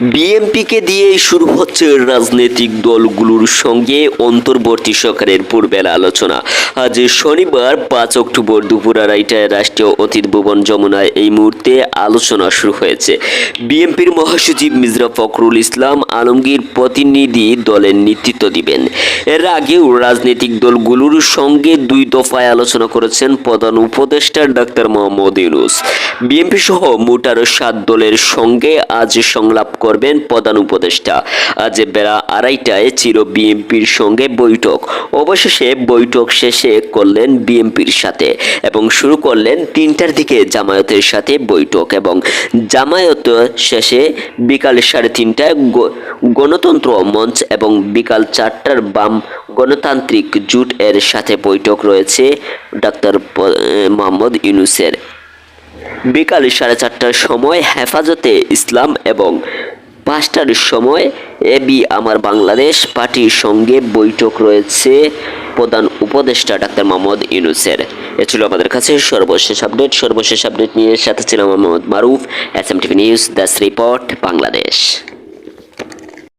বিএনপিকে দিয়েই শুরু হচ্ছে রাজনৈতিক দলগুলোর সঙ্গে অন্তর্বর্তী সরকারের পূর্বের আলোচনা। আজ শনিবার পাঁচ অক্টোবর দুপুর আড়াইটায় রাষ্ট্রীয় অতীত ভবন যমুনায় এই মুহূর্তে আলোচনা শুরু হয়েছে। বিএনপির মহাসচিব মির্জা ফখরুল ইসলাম আলমগীর প্রতিনিধি দলের নেতৃত্ব দিবেন। এর আগেও রাজনৈতিক দলগুলোর সঙ্গে দুই দফায় আলোচনা করেছেন প্রধান উপদেষ্টা ডাক্তার মোহাম্মদ ইউনুস। বিএনপি সহ মোট সাত দলের সঙ্গে আজ সংলাপ করবেন প্রধান উপদেষ্টা। আজ বেলা আড়াইটায় চির বিএনপির সঙ্গে বৈঠক। অবশেষে বৈঠক শেষে করলেন বিএনপির সাথে এবং শুরু করলেন তিনটার দিকে জামায়াতের সাথে বৈঠক এবং জামায়াত শেষে বিকাল সাড়ে তিনটায় গণতন্ত্র মঞ্চ এবং বিকাল চারটার বাম গণতান্ত্রিক জোট এর সাথে বৈঠক রয়েছে। ডাক্তার মোহাম্মদ ইউনুসের। বিকাল সাড়ে চারটার সময় হেফাজতে ইসলাম এবং পাঁচটার সময় এবি আমার বাংলাদেশ পার্টির সঙ্গে বৈঠক রয়েছে প্রধান উপদেষ্টা ডাক্তার মোহাম্মদ ইউনুসের। এ ছিল আমাদের কাছে সর্বশেষ আপডেট। সর্বশেষ আপডেট নিয়ে সাথে ছিলাম Mohammad Maruf S M TV news desk report Bangladesh.